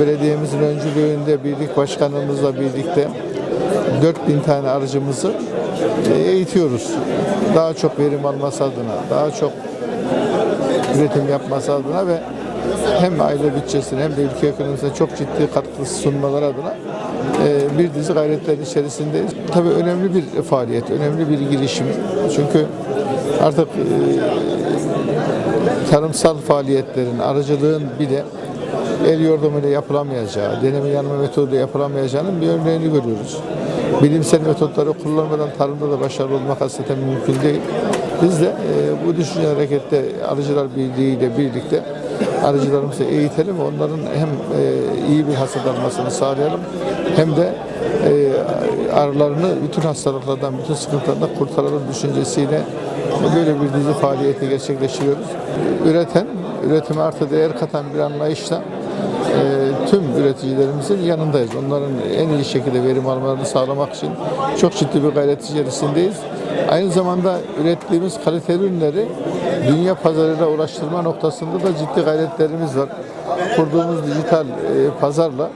Belediyemizin öncülüğünde birlik başkanımızla birlikte 4000 tane aracımızı e, eğitiyoruz. Daha çok verim alması adına, daha çok üretim yapması adına ve hem aile bütçesine hem de ülke ekonomisine çok ciddi katkı sunmaları adına e, bir dizi gayretlerin içerisindeyiz. Tabii önemli bir faaliyet, önemli bir girişim. Çünkü artık e, tarımsal faaliyetlerin, aracılığın bile el yordamıyla yapılamayacağı, deneme yanma metoduyla yapılamayacağının bir örneğini görüyoruz. Bilimsel metotları kullanmadan tarımda da başarılı olmak aslında mümkün değil. Biz de e, bu düşünce harekette Arıcılar Birliği ile birlikte arıcılarımızı eğitelim onların hem e, iyi bir hasat almasını sağlayalım hem de e, arılarını bütün hastalıklardan, bütün sıkıntılardan kurtaralım düşüncesiyle böyle bir dizi faaliyeti gerçekleştiriyoruz. Üreten, üretime artı değer katan bir anlayışla tüm üreticilerimizin yanındayız. Onların en iyi şekilde verim almalarını sağlamak için çok ciddi bir gayret içerisindeyiz. Aynı zamanda ürettiğimiz kaliteli ürünleri dünya pazarıyla ulaştırma noktasında da ciddi gayretlerimiz var. Kurduğumuz dijital e, pazarla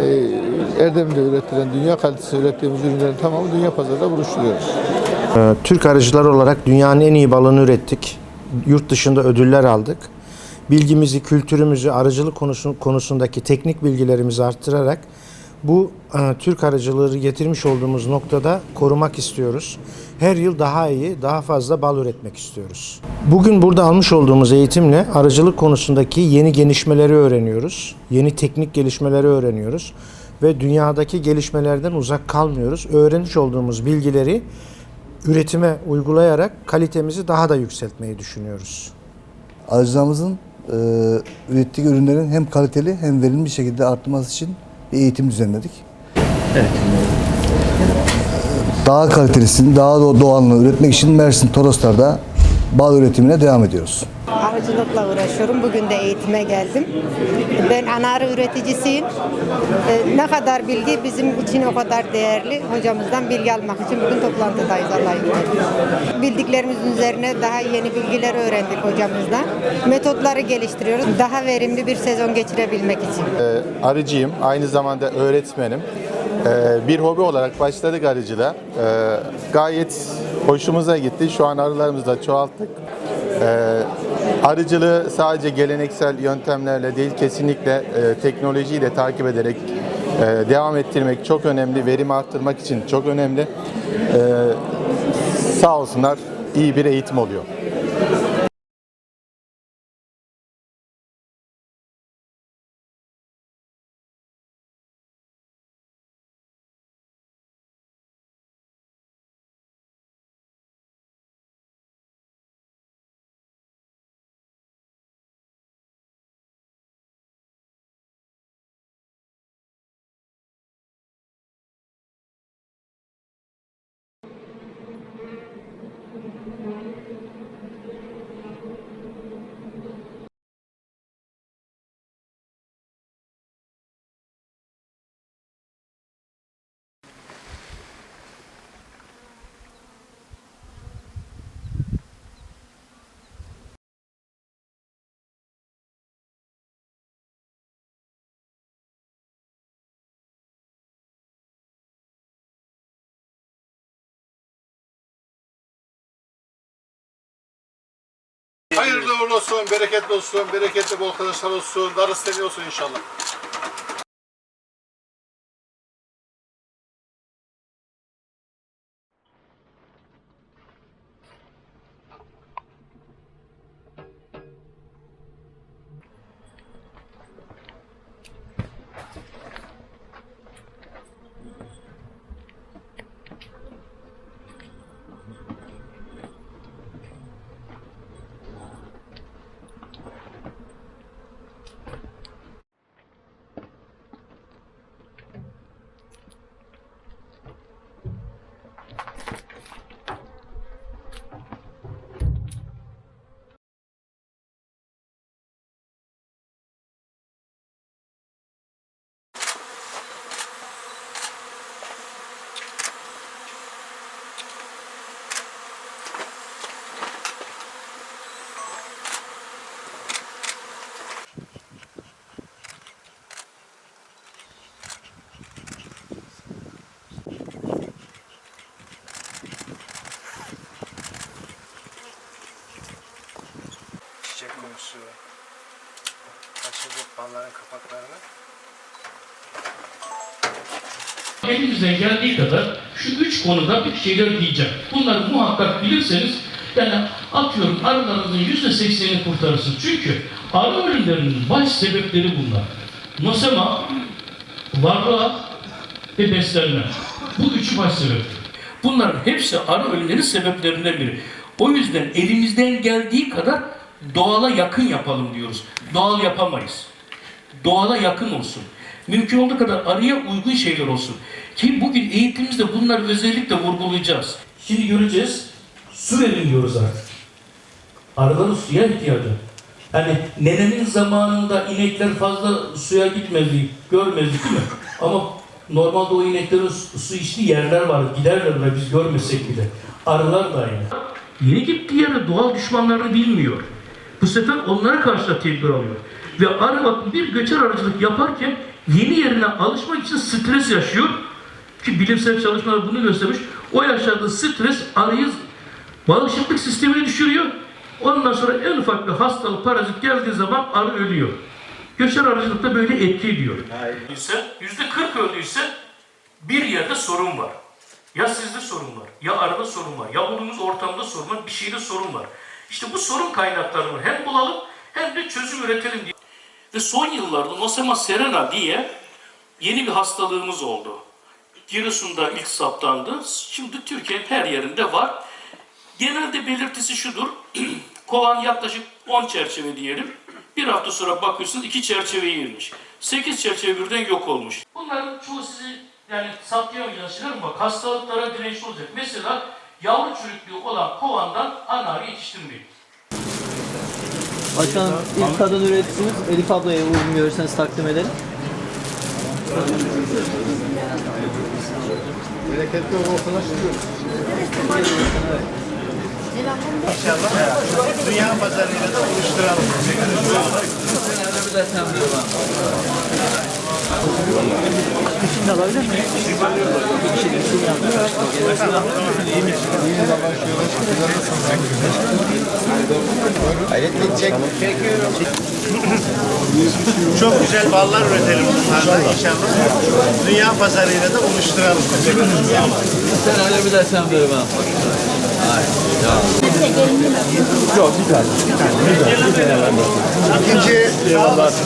e, Erdem'de üretilen, dünya kalitesi ürettiğimiz ürünlerin tamamı dünya pazarında buluşturuyoruz. Ee, Türk arıcılar olarak dünyanın en iyi balını ürettik. Yurt dışında ödüller aldık. Bilgimizi, kültürümüzü, arıcılık konusu, konusundaki teknik bilgilerimizi arttırarak bu e, Türk arıcılığı getirmiş olduğumuz noktada korumak istiyoruz. Her yıl daha iyi, daha fazla bal üretmek istiyoruz. Bugün burada almış olduğumuz eğitimle arıcılık konusundaki yeni gelişmeleri öğreniyoruz. Yeni teknik gelişmeleri öğreniyoruz ve dünyadaki gelişmelerden uzak kalmıyoruz. Öğrenmiş olduğumuz bilgileri üretime uygulayarak kalitemizi daha da yükseltmeyi düşünüyoruz. Arıcılarımızın e, ürettiği ürünlerin hem kaliteli hem verimli bir şekilde artması için bir eğitim düzenledik. Daha kalitelisini, daha do- doğalını üretmek için Mersin Toroslar'da bal üretimine devam ediyoruz. Arıcılıkla uğraşıyorum. Bugün de eğitime geldim. Ben anarı üreticisiyim. Ee, ne kadar bilgi bizim için o kadar değerli. Hocamızdan bilgi almak için bugün toplantıdayız Allah'ın. Bildiklerimizin üzerine daha yeni bilgiler öğrendik hocamızdan. Metotları geliştiriyoruz. Daha verimli bir sezon geçirebilmek için. arıcıyım, aynı zamanda öğretmenim. Ee, Bir hobi olarak başladık arıcılığa. Ee, Gayet hoşumuza gitti. Şu an arılarımızı çoğalttık. Ee, Arıcılığı sadece geleneksel yöntemlerle değil, kesinlikle e, teknolojiyi de takip ederek e, devam ettirmek çok önemli. Verimi arttırmak için çok önemli. Ee, Sağ olsunlar, iyi bir eğitim oluyor. Hayırlı uğurlu olsun, bereketli olsun, bereketli bol kazançlar olsun, darısı olsun inşallah. suyu kaçırdık balların kapaklarını. Elimizden geldiği kadar şu üç konuda bir şeyler diyeceğim. Bunları muhakkak bilirseniz yani atıyorum arılarınızın yüzde seksenini kurtarırsınız. Çünkü arı ölümlerinin baş sebepleri bunlar. Nosema, varlığa ve beslenme. Bu üçü baş sebep. Bunların hepsi arı ölümlerinin sebeplerinden biri. O yüzden elimizden geldiği kadar doğala yakın yapalım diyoruz. Doğal yapamayız doğala yakın olsun. Mümkün olduğu kadar arıya uygun şeyler olsun. Ki bugün eğitimimizde bunları özellikle vurgulayacağız. Şimdi göreceğiz. Su verin diyoruz artık. Arıların suya ihtiyacı. Hani nenemin zamanında inekler fazla suya gitmezdi, görmezdik değil mi? Ama normalde o ineklerin su, su içtiği yerler var, giderler ve biz görmesek bile. Arılar da aynı. Yeni gittiği yere doğal düşmanlarını bilmiyor. Bu sefer onlara karşı da tedbir alıyor. Ve arı bakın bir göçer arıcılık yaparken yeni yerine alışmak için stres yaşıyor. Ki bilimsel çalışmalar bunu göstermiş. O yaşadığı stres arıyı bağışıklık sistemini düşürüyor. Ondan sonra en ufak bir hastalık, parazit geldiği zaman arı ölüyor. Göçer arıcılıkta böyle etki ediyor. Yüzde 40 öldüyse bir yerde sorun var. Ya sizde sorun var, ya arada sorun var, ya bulunduğunuz ortamda sorun var, bir şeyde sorun var. İşte bu sorun kaynaklarını hem bulalım hem de çözüm üretelim diye. Ve son yıllarda Nosema serena diye yeni bir hastalığımız oldu. Giresun'da ilk saptandı. Şimdi Türkiye'nin her yerinde var. Genelde belirtisi şudur. Kovan yaklaşık 10 çerçeve diyelim. Bir hafta sonra bakıyorsunuz iki çerçeve girmiş. 8 çerçeve birden yok olmuş. Bunların çoğu sizi yani saptayamayacağınız şeyler ama hastalıklara dirençli olacak. Mesela yavru çürüklüğü olan kovandan anarı yetiştirmeyin. Başkanım ilk kadın üreticimiz Elif ablaya uygun görürseniz takdim edelim. Bereketli olsun. Dünya pazarıyla da buluşturalım. Çok güzel ballar üretelim bunlardan inşallah. Dünya pazarıyla da buluşturalım. Sen öyle bir desem diyorum ben. İkinci sağ olasın.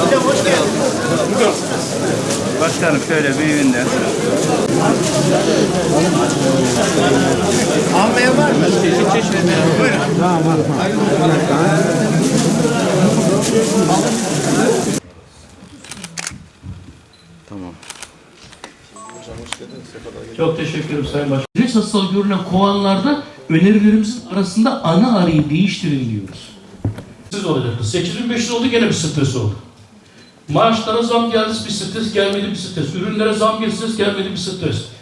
Hocam hoş geldin. Başkanım şöyle büyüğünden. Almaya var mı? Buyurun. Çok teşekkür ederim Sayın Başkanım. Virüs hastalığı görülen kovanlarda önerilerimizin arasında ana arıyı değiştirin. Siz olacaktı. 8500 oldu gene bir stres oldu. Maaşlara zam geldi bir stres gelmedi bir stres. Ürünlere zam geldi gelmedi bir stres.